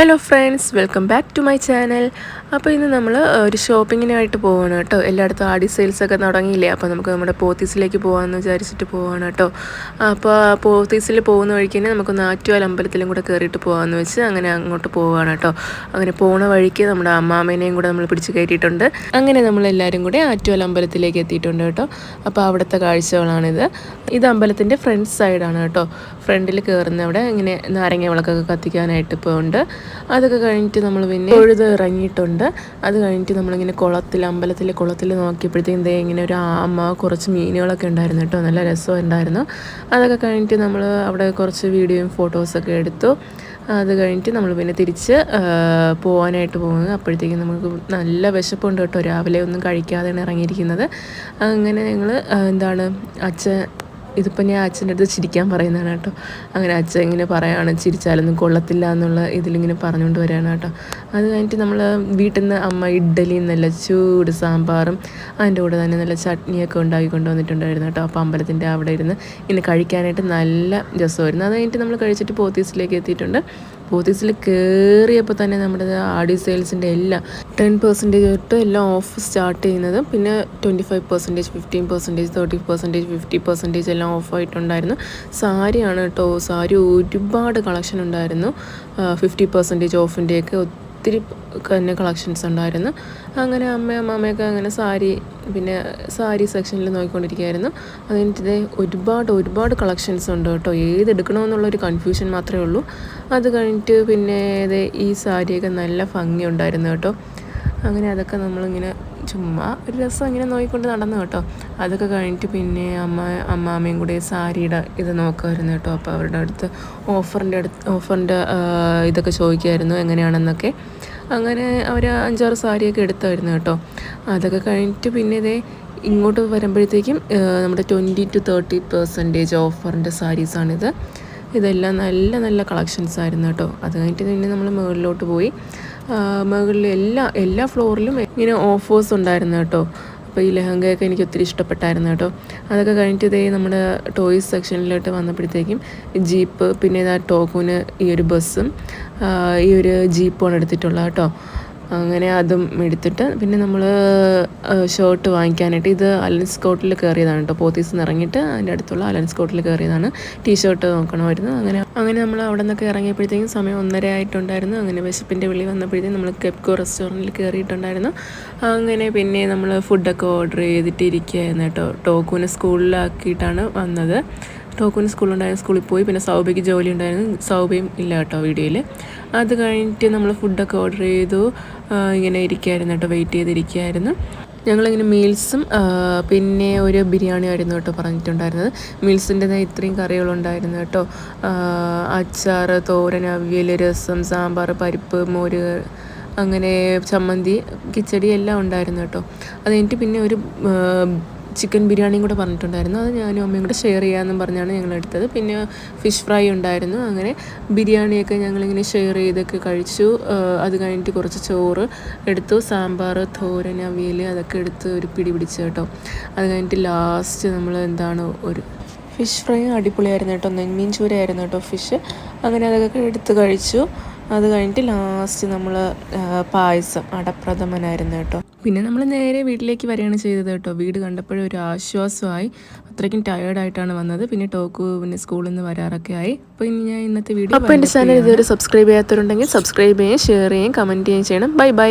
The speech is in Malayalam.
Hello friends welcome back to my channel അപ്പോൾ ഇന്ന് നമ്മൾ ഒരു ഷോപ്പിങ്ങിനായിട്ട് പോവാണ് കേട്ടോ. എല്ലായിടത്തും ആടി സെയിൽസൊക്കെ തുടങ്ങിയില്ലേ? അപ്പോൾ നമുക്ക് നമ്മുടെ പോത്തീസിലേക്ക് പോകാമെന്ന് വിചാരിച്ചിട്ട് പോവാണ് കേട്ടോ. അപ്പോൾ പോത്തീസിൽ പോകുന്ന വഴിക്ക് തന്നെ നമുക്ക് നാറ്റുവാൽ അമ്പലത്തിലും കൂടെ കയറിയിട്ട് പോകാമെന്ന് വെച്ച് അങ്ങനെ അങ്ങോട്ട് പോവാണ് കേട്ടോ. അങ്ങനെ പോണ വഴിക്ക് നമ്മുടെ അമ്മാമേനെയും കൂടെ നമ്മൾ പിടിച്ച് കയറ്റിയിട്ടുണ്ട്. അങ്ങനെ നമ്മൾ എല്ലാവരും കൂടെ ആറ്റുവാൽ അമ്പലത്തിലേക്ക് എത്തിയിട്ടുണ്ട് കേട്ടോ. അപ്പോൾ അവിടുത്തെ കാഴ്ചകളാണിത്. ഇത് അമ്പലത്തിന്റെ ഫ്രണ്ട് സൈഡാണ് കേട്ടോ. ഫ്രണ്ടിൽ കയറുന്ന അവിടെ ഇങ്ങനെ നാരങ്ങ വിളക്കൊക്കെ കത്തിക്കാനായിട്ട് ഇപ്പോൾ ഉണ്ട്. അതൊക്കെ കഴിഞ്ഞിട്ട് നമ്മൾ പിന്നെ തൊഴുത് ഇറങ്ങിയിട്ടുണ്ട്. അത് കഴിഞ്ഞിട്ട് നമ്മളിങ്ങനെ കുളത്തിൽ അമ്പലത്തിലെ കുളത്തിൽ നോക്കിയപ്പോഴത്തേക്കും ദേ ഇങ്ങനെ ഒരു ആമ കുറച്ച് മീനുകളൊക്കെ ഉണ്ടായിരുന്നു കേട്ടോ. നല്ല രസം ഉണ്ടായിരുന്നു. അതൊക്കെ കഴിഞ്ഞിട്ട് നമ്മൾ അവിടെ കുറച്ച് വീഡിയോയും ഫോട്ടോസൊക്കെ എടുത്തു. അത് കഴിഞ്ഞിട്ട് നമ്മൾ പിന്നെ തിരിച്ച് പോകാനായിട്ട് പോകുന്നത്. അപ്പോഴത്തേക്കും നമുക്ക് നല്ല വിശപ്പുണ്ട് കേട്ടോ. രാവിലെ ഒന്നും കഴിക്കാതെയാണ് ഇറങ്ങിയിരിക്കുന്നത്. അങ്ങനെ ഞങ്ങൾ എന്താണ് അച്ഛൻ ഇതിപ്പോൾ ഞാൻ അച്ഛന്റെ അടുത്ത് ചിരിക്കാൻ പറയുന്നതാണ് കേട്ടോ. അങ്ങനെ അച്ഛൻ ഇങ്ങനെ പറയുകയാണ് ചിരിച്ചാലൊന്നും കൊള്ളത്തില്ല എന്നുള്ള ഇതിലിങ്ങനെ പറഞ്ഞുകൊണ്ട് വരികയാണ് കേട്ടോ. അത് കഴിഞ്ഞിട്ട് നമ്മൾ വീട്ടിൽ നിന്ന് അമ്മ ഇഡ്ഡലി നല്ല ചൂട് സാമ്പാറും അതിന്റെ കൂടെ തന്നെ നല്ല ചട്നിയൊക്കെ ഉണ്ടാക്കി കൊണ്ടുവന്നിട്ടുണ്ടായിരുന്നു കേട്ടോ. അപ്പോൾ അമ്പലത്തിന്റെ അവിടെ ഇരുന്ന് ഇങ്ങനെ കഴിക്കാനായിട്ട് നല്ല രസമായിരുന്നു. അത് കഴിഞ്ഞിട്ട് നമ്മൾ കഴിച്ചിട്ട് പോത്തീസിലേക്ക് എത്തിയിട്ടുണ്ട്. പോത്തീസിൽ കയറിയപ്പോൾ തന്നെ നമ്മുടെ ആഡി സെയിൽസിന്റെ എല്ലാം ടെൻ പെർസെന്റേജ് തൊട്ട് എല്ലാം ഓഫ് സ്റ്റാർട്ട് ചെയ്യുന്നത് പിന്നെ twenty five percentage fifteen percentage thirty percentage fifty percentage എല്ലാം ഓഫായിട്ടുണ്ടായിരുന്നു സാരിയാണ് കേട്ടോ സാരി ഒരുപാട് കളക്ഷൻ ഉണ്ടായിരുന്നു. ഫിഫ്റ്റി പെർസെന്റേജ് ഓഫിന്റെയൊക്കെ ഒത്തിരി തന്നെ കളക്ഷൻസ് ഉണ്ടായിരുന്നു. അങ്ങനെ അമ്മയും അമ്മാമ്മയൊക്കെ അങ്ങനെ സാരി പിന്നെ സാരി സെക്ഷനിൽ നോക്കിക്കൊണ്ടിരിക്കുകയായിരുന്നു. അതിന്റെ ഒരുപാട് ഒരുപാട് കളക്ഷൻസ് ഉണ്ട് കേട്ടോ ഏതെടുക്കണമെന്നുള്ളൊരു കൺഫ്യൂഷൻ മാത്രമേ ഉള്ളൂ. അത് കഴിഞ്ഞിട്ട് പിന്നെ ഈ സാരിയൊക്കെ നല്ല ഭംഗി ഉണ്ടായിരുന്നു കേട്ടോ അങ്ങനെ അതൊക്കെ നമ്മളിങ്ങനെ ചുമ്മാ ഒരു രസം ഇങ്ങനെ നോക്കിക്കൊണ്ട് നടന്നു കേട്ടോ. അതൊക്കെ കഴിഞ്ഞിട്ട് പിന്നെ അമ്മ അമ്മാമ്മയും കൂടെ സാരിയുടെ ഇത് നോക്കുമായിരുന്നു കേട്ടോ. അപ്പോൾ അവരുടെ അടുത്ത് ഓഫറിന്റെ അടുത്ത് ഓഫറിന്റെ ഇതൊക്കെ ചോദിക്കുമായിരുന്നു എങ്ങനെയാണെന്നൊക്കെ. അങ്ങനെ അവർ അഞ്ചാറ് സാരിയൊക്കെ എടുത്തായിരുന്നു കേട്ടോ. അതൊക്കെ കഴിഞ്ഞിട്ട് പിന്നെ ഇതേ ഇങ്ങോട്ട് വരുമ്പോഴത്തേക്കും നമ്മുടെ ട്വന്റി ടു തേർട്ടി പെർസെന്റേജ് ഓഫറിന്റെ സാരീസാണിത്. ഇതെല്ലാം നല്ല നല്ല കളക്ഷൻസ് ആയിരുന്നു കേട്ടോ. അത് കഴിഞ്ഞിട്ട് പിന്നെ നമ്മൾ മുകളിലോട്ട് പോയി. മുകളിൽ എല്ലാ എല്ലാ ഫ്ലോറിലും ഇങ്ങനെ ഓഫേഴ്സ് ഉണ്ടായിരുന്നു കേട്ടോ. അപ്പോൾ ഈ ലെഹങ്കയൊക്കെ എനിക്ക് ഒത്തിരി ഇഷ്ടപ്പെട്ടായിരുന്നു കേട്ടോ. അതൊക്കെ കഴിഞ്ഞിട്ട് ഇതേ നമ്മുടെ ടോയ്സ് സെക്ഷനിലോട്ട് വന്നപ്പോഴത്തേക്കും ജീപ്പ് പിന്നെ ഇതാ ടോക്കൂന് ഈ ഒരു ബസ്സും ഈ ഒരു ജീപ്പുമാണ് എടുത്തിട്ടുള്ളത് കേട്ടോ. അങ്ങനെ അതും എടുത്തിട്ട് പിന്നെ നമ്മൾ ഷർട്ട് വാങ്ങിക്കാനായിട്ട് ഇത് അലൻസ് കോട്ടിൽ കയറിയതാണ് കേട്ടോ പോത്തീസ് നിന്ന് ഇറങ്ങിയിട്ട് അതിന്റെ അടുത്തുള്ള അലൻസ് കോട്ടിൽ കയറിയതാണ്. ടീ ഷർട്ട് നോക്കണമായിരുന്നു. അങ്ങനെ അങ്ങനെ നമ്മൾ അവിടെ നിന്നൊക്കെ ഇറങ്ങിയപ്പോഴത്തേക്കും സമയം ഒന്നര ആയിട്ടുണ്ടായിരുന്നു. അങ്ങനെ വിശപ്പിന്റെ വിളി വന്നപ്പോഴത്തേക്കും നമ്മൾ കെപ്കോ റെസ്റ്റോറന്റിൽ കയറിയിട്ടുണ്ടായിരുന്നു. അങ്ങനെ പിന്നെ നമ്മൾ ഫുഡൊക്കെ ഓർഡർ ചെയ്തിട്ടിരിക്കുകയായിരുന്നു കേട്ടോ ടോക്കൂനെ സ്കൂളിലാക്കിയിട്ടാണ് വന്നത്. ടോക്കുൻ സ്കൂളുണ്ടായിരുന്നു സ്കൂളിൽ പോയി. പിന്നെ സൗബയ്ക്ക് ജോലി ഉണ്ടായിരുന്നു. സൗബയും ഇല്ല കേട്ടോ വീഡിയോയിൽ അത് കഴിഞ്ഞിട്ട് നമ്മൾ ഫുഡൊക്കെ ഓർഡർ ചെയ്തു. ഇങ്ങനെ ഇരിക്കുകയായിരുന്നു കേട്ടോ വെയിറ്റ് ചെയ്തിരിക്കുകയായിരുന്നു ഞങ്ങളിങ്ങനെ മീൽസും പിന്നെ ഒരു ബിരിയാണി ആയിരുന്നു കേട്ടോ പറഞ്ഞിട്ടുണ്ടായിരുന്നത്. മീൽസിന്റെ ഇത്രയും കറികളുണ്ടായിരുന്നു കേട്ടോ. അച്ചാർ തോരൻ അവിയൽ രസം സാമ്പാർ പരിപ്പ് മോര് അങ്ങനെ ചമ്മന്തി കിച്ചടി എല്ലാം ഉണ്ടായിരുന്നു കേട്ടോ. അത് കഴിഞ്ഞിട്ട് പിന്നെ ഒരു ചിക്കൻ ബിരിയാണിയും കൂടെ പറഞ്ഞിട്ടുണ്ടായിരുന്നു. അത് ഞാനും അമ്മയും കൂടെ ഷെയർ ചെയ്യാമെന്നും പറഞ്ഞാണ് ഞങ്ങൾ എടുത്തത്. പിന്നെ ഫിഷ് ഫ്രൈ ഉണ്ടായിരുന്നു. അങ്ങനെ ബിരിയാണിയൊക്കെ ഞങ്ങളിങ്ങനെ ഷെയർ ചെയ്തൊക്കെ കഴിച്ചു. അത് കഴിഞ്ഞിട്ട് കുറച്ച് ചോറ് എടുത്തു. സാമ്പാർ തോരൻ അവിയൽ അതൊക്കെ എടുത്ത് ഒരു പിടി പിടിച്ച് കേട്ടോ. അത് കഴിഞ്ഞിട്ട് ലാസ്റ്റ് നമ്മൾ എന്താണ് ഒരു ഫിഷ് ഫ്രൈ അടിപൊളിയായിരുന്നു കേട്ടോ. നെന്മീൻ ചൂരായിരുന്നു കേട്ടോ ഫിഷ് അങ്ങനെ അതൊക്കെ എടുത്ത് കഴിച്ചു. അത് കഴിഞ്ഞിട്ട് ലാസ്റ്റ് നമ്മൾ പായസം അടപ്രഥമനായിരുന്നു കേട്ടോ. പിന്നെ നമ്മൾ നേരെ വീട്ടിലേക്ക് വരികയാണ് ചെയ്തത് കേട്ടോ. വീട് കണ്ടപ്പോഴും ഒരു ആശ്വാസമായി. അത്രയ്ക്കും ടയേർഡായിട്ടാണ് വന്നത്. പിന്നെ ടോക്ക് പിന്നെ സ്കൂളിൽ നിന്ന് വരാറൊക്കെ ആയി. അപ്പോൾ ഇനി ഞാൻ ഇന്നത്തെ വീഡിയോ അപ്പോൾ എന്റെ ചാനൽ ഇതുവരെ സബ്സ്ക്രൈബ് ചെയ്യാത്തവരുണ്ടെങ്കിൽ സബ്സ്ക്രൈബ് ചെയ്യുകയും ഷെയർ ചെയ്യുകയും കമന്റ് ചെയ്യുകയും ചെയ്യണം. Bye bye